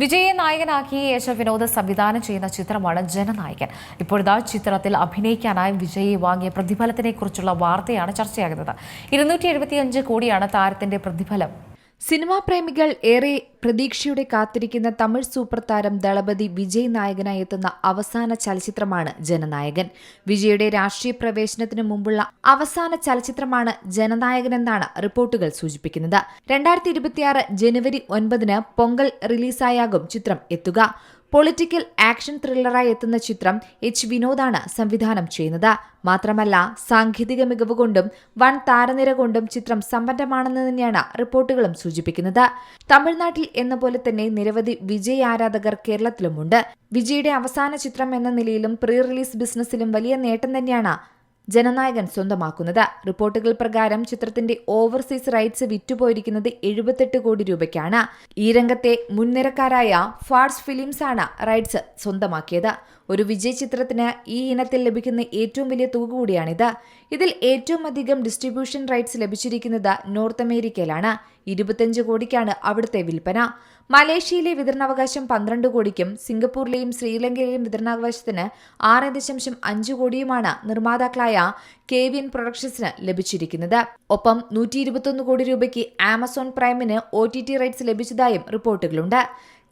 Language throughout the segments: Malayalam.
വിജയെ നായകനാക്കി യേശ വിനോദ് സംവിധാനം ചെയ്യുന്ന ചിത്രമാണ് ജനനായകൻ. ഇപ്പോഴത്തെ ചിത്രത്തിൽ അഭിനയിക്കാനായി വിജയെ വാങ്ങിയ പ്രതിഫലത്തിനെ കുറിച്ചുള്ള വാർത്തയാണ് ചർച്ചയാകുന്നത്. ഇരുന്നൂറ്റി കോടിയാണ് താരത്തിന്റെ പ്രതിഫലം. സിനിമാ പ്രേമികൾ ഏറെ പ്രതീക്ഷയോടെ കാത്തിരിക്കുന്ന തമിഴ് സൂപ്പർ താരം ദളപതി വിജയ് നായകനായി എത്തുന്ന അവസാന ചലച്ചിത്രമാണ് ജനനായകൻ. വിജയുടെ രാഷ്ട്രീയ പ്രവേശനത്തിന് മുമ്പുള്ള അവസാന ചലച്ചിത്രമാണ് ജനനായകൻ എന്നാണ് റിപ്പോർട്ടുകൾ സൂചിപ്പിക്കുന്നത്. രണ്ടായിരത്തി ഇരുപത്തിയാറ് ജനുവരി ഒൻപതിന് പൊങ്കൽ റിലീസായാകും ചിത്രം എത്തുക. പൊളിറ്റിക്കൽ ആക്ഷൻ ത്രില്ലറായി എത്തുന്ന ചിത്രം എച്ച് വിനോദാണ് സംവിധാനം ചെയ്യുന്നത്. മാത്രമല്ല സാങ്കേതിക മികവ് കൊണ്ടും വൻ താരനിര കൊണ്ടും ചിത്രം സമ്പന്നമാണെന്ന് തന്നെയാണ് റിപ്പോർട്ടുകളും സൂചിപ്പിക്കുന്നത്. തമിഴ്നാട്ടിൽ എന്ന പോലെ തന്നെ നിരവധി വിജയ് ആരാധകർ കേരളത്തിലുമുണ്ട്. വിജയുടെ അവസാന ചിത്രം എന്ന നിലയിലും പ്രീ റിലീസ് ബിസിനസ്സിലും വലിയ നേട്ടം തന്നെയാണ് ജനനായകൻ സ്വന്തമാക്കുന്നത്. റിപ്പോർട്ടുകൾ പ്രകാരം ചിത്രത്തിന്റെ ഓവർസീസ് റൈറ്റ്സ് വിറ്റുപോയിരിക്കുന്നത് എഴുപത്തെട്ട് കോടി രൂപയ്ക്കാണ്. ഈ രംഗത്തെ മുൻനിരക്കാരായ ഫാർസ് ഫിലിംസ് ആണ് റൈറ്റ്സ് സ്വന്തമാക്കിയത്. ഒരു വിജയ് ചിത്രത്തിന് ഈ ഇനത്തിൽ ലഭിക്കുന്ന ഏറ്റവും വലിയ തുക കൂടിയാണിത്. ഇതിൽ ഏറ്റവും അധികം ഡിസ്ട്രിബ്യൂഷൻ റൈറ്റ്സ് ലഭിച്ചിരിക്കുന്നത് നോർത്ത് അമേരിക്കയിലാണ്. ഇരുപത്തിയഞ്ച് കോടിക്കാണ് അവിടുത്തെ വിൽപ്പന. മലേഷ്യയിലെ വിതരണാവകാശം പന്ത്രണ്ട് കോടിക്കും സിംഗപ്പൂരിലെയും ശ്രീലങ്കയിലെയും വിതരണാവകാശത്തിന് ആറ് ദശാംശം അഞ്ച് കോടിയുമാണ് നിർമ്മാതാക്കളായ കെവിൻ പ്രൊഡക്ഷൻസിന് ലഭിച്ചിരിക്കുന്നത്. ഒപ്പം നൂറ്റി ഇരുപത്തൊന്ന് കോടി രൂപയ്ക്ക് ആമസോൺ പ്രൈമിന് ഒ ടി ടി റൈറ്റ്സ് ലഭിച്ചതായും റിപ്പോർട്ടുകളുണ്ട്.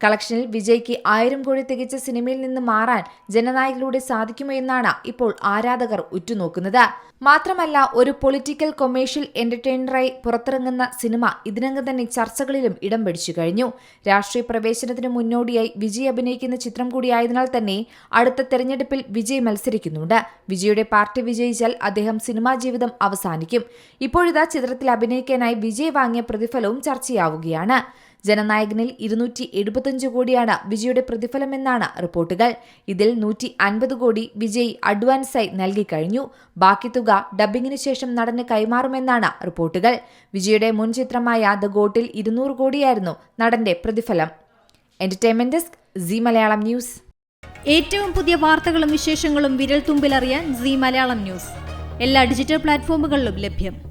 കളക്ഷനിൽ വിജയ്ക്ക് ആയിരം കോടി തികച്ച സിനിമയിൽ നിന്ന് മാറാൻ ജനനായകിലൂടെ സാധിക്കുമോ എന്നാണ് ഇപ്പോൾ ആരാധകർ ഉറ്റുനോക്കുന്നത്. മാത്രമല്ല ഒരു പൊളിറ്റിക്കൽ കൊമേഴ്ഷ്യൽ എന്റർടൈനറായി പുറത്തിറങ്ങുന്ന സിനിമ ഇതിനകം തന്നെ ചർച്ചകളിലും ഇടം പിടിച്ചു കഴിഞ്ഞു. രാഷ്ട്രീയ പ്രവേശനത്തിന് മുന്നോടിയായി വിജയ് അഭിനയിക്കുന്ന ചിത്രം കൂടിയായതിനാൽ തന്നെ അടുത്ത തെരഞ്ഞെടുപ്പിൽ വിജയ് മത്സരിക്കുന്നുണ്ട്. വിജയുടെ പാർട്ടി വിജയിച്ചാൽ അദ്ദേഹം സിനിമാ ജീവിതം അവസാനിക്കും. ഇപ്പോഴിതാ ചിത്രത്തിൽ അഭിനയിക്കാനായി വിജയ് വാങ്ങിയ പ്രതിഫലവും ചർച്ചയാവുകയാണ്. ജനനായകനിൽ ഇരുന്നൂറ്റി എഴുപത്തിയഞ്ച് കോടിയാണ് വിജയുടെ പ്രതിഫലമെന്നാണ് റിപ്പോർട്ടുകൾ. ഇതിൽ നൂറ്റി അൻപത് കോടി വിജയ് അഡ്വാൻസായി നൽകിക്കഴിഞ്ഞു ബാക്കി തുക ഡബ്ബിങ്ങിന് ശേഷം നടന് കൈമാറുമെന്നാണ് റിപ്പോർട്ടുകൾ. വിജയുടെ മുൻ ചിത്രമായ ദ ഗോട്ടിൽ ഇരുന്നൂറ് കോടിയായിരുന്നു നടന്റെ പ്രതിഫലം. Entertainment desk Zee Malayalam news. ഏറ്റവും പുതിയ വാർത്തകളും വിശേഷങ്ങളും വിരൽ തുമ്പിലറിയാൻ സി മലയാളം ന്യൂസ്. എല്ലാ ഡിജിറ്റൽ പ്ലാറ്റ്ഫോമുകളിലും ലഭ്യം.